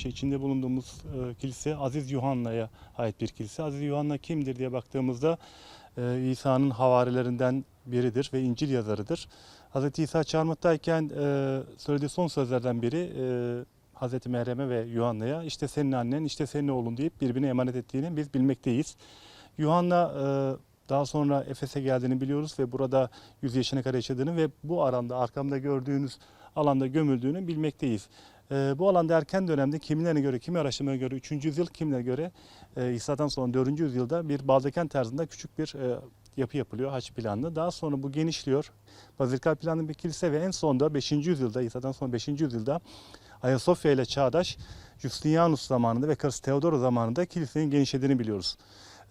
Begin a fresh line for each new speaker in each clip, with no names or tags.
şey içinde bulunduğumuz e, kilise Aziz Yuhanna'ya ait bir kilise. Aziz Yuhanna kimdir diye baktığımızda e, İsa'nın havarilerinden biridir ve İncil yazarıdır. Hz. İsa çarmıhtayken e, söylediği son sözlerden biri e, Hz. Meryem'e ve Yuhanna'ya işte senin annen, işte senin oğlun deyip birbirine emanet ettiğini biz bilmekteyiz. Yuhanna e, daha sonra Efes'e geldiğini biliyoruz ve burada 100 yaşına kadar yaşadığını ve bu aranda arkamda gördüğünüz alanda gömüldüğünü bilmekteyiz. E, bu alanda erken dönemde kimilerine göre, kimi araştırmaya göre 3. yüzyıl, kimilerine göre e, İsa'dan sonra 4. yüzyılda bir Baldeken tarzında küçük bir e, yapı yapılıyor haç planlı. Daha sonra bu genişliyor. Bazilikal planlı bir kilise ve en sonunda 5. yüzyılda, İsa'dan sonra 5. yüzyılda Ayasofya ile çağdaş Justinianus zamanında ve karısı Theodora zamanında kilisenin genişlediğini biliyoruz.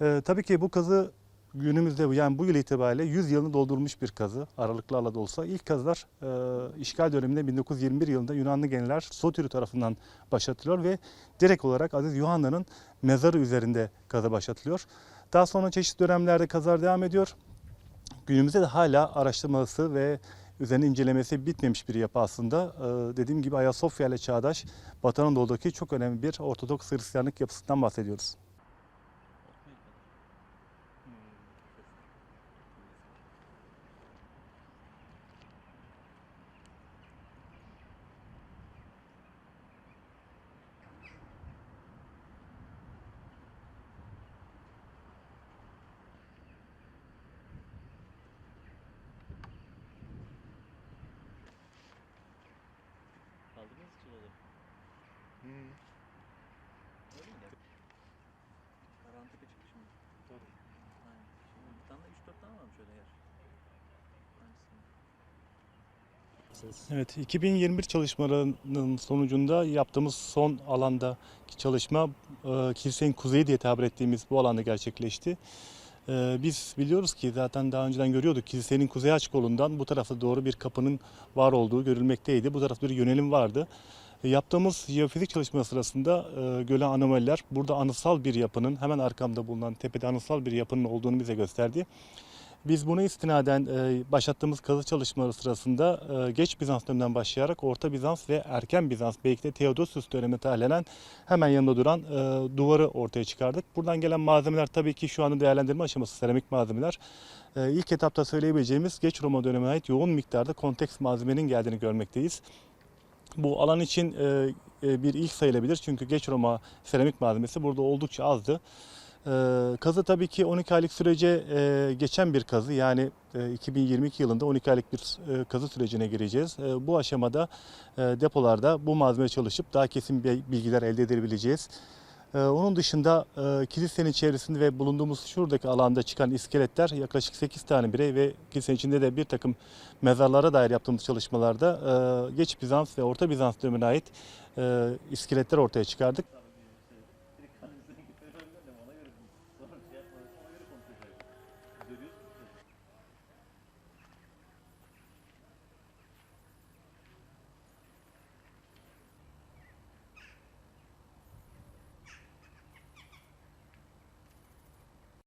Ee, tabii ki bu kazı günümüzde yani bu yıl itibariyle 100 yılını doldurmuş bir kazı aralıklarla da olsa. İlk kazılar e, işgal döneminde 1921 yılında Yunanlı geniler Sotiri tarafından başlatılıyor ve direkt olarak Aziz Yuhanna'nın mezarı üzerinde kazı başlatılıyor. Daha sonra çeşitli dönemlerde kazılar devam ediyor. Günümüzde de hala araştırması ve üzerine incelemesi bitmemiş bir yapı aslında. Ee, dediğim gibi Ayasofya ile çağdaş Batı Anadolu'daki çok önemli bir Ortodoks Hristiyanlık yapısından bahsediyoruz.
Kaldınız çılada. Öyle mi? Karantepe çıkmış mı?
Tabii.
Aynen. Şimdi bir tane de 3-4 tane varmış öyle yer. Aynısını.
Evet, 2021 çalışmalarının sonucunda yaptığımız son alandaki çalışma e, kilisenin kuzeyi diye tabir ettiğimiz bu alanda gerçekleşti. E, Biz biliyoruz ki zaten daha önceden görüyorduk kilisenin kuzey aç kolundan bu tarafa doğru bir kapının var olduğu görülmekteydi. Bu tarafta bir yönelim vardı. E, Yaptığımız jeofizik çalışma sırasında e, göle anomaliler burada anıtsal bir yapının hemen arkamda bulunan tepede anıtsal bir yapının olduğunu bize gösterdi. Biz buna istinaden e, başlattığımız kazı çalışmaları sırasında e, geç Bizans döneminden başlayarak Orta Bizans ve Erken Bizans belki de Theodosius dönemi tarihlenen hemen yanında duran e, duvarı ortaya çıkardık. Buradan gelen malzemeler tabii ki şu anda değerlendirme aşaması seramik malzemeler. İlk etapta söyleyebileceğimiz geç Roma dönemine ait yoğun miktarda konteks malzemenin geldiğini görmekteyiz. Bu alan için bir ilk sayılabilir çünkü geç Roma seramik malzemesi burada oldukça azdı. Ee, Kazı tabii ki 12 aylık sürece e, geçen bir kazı yani e, 2022 yılında 12 aylık bir e, kazı sürecine gireceğiz. E, Bu aşamada e, depolarda bu malzeme çalışıp daha kesin bilgiler elde edebileceğiz. E, Onun dışında e, kilisenin çevresinde ve bulunduğumuz şuradaki alanda çıkan iskeletler yaklaşık 8 tane birey ve kilisenin içinde de bir takım mezarlara dair yaptığımız çalışmalarda e, geç Bizans ve Orta Bizans dönemine ait e, iskeletler ortaya çıkardık.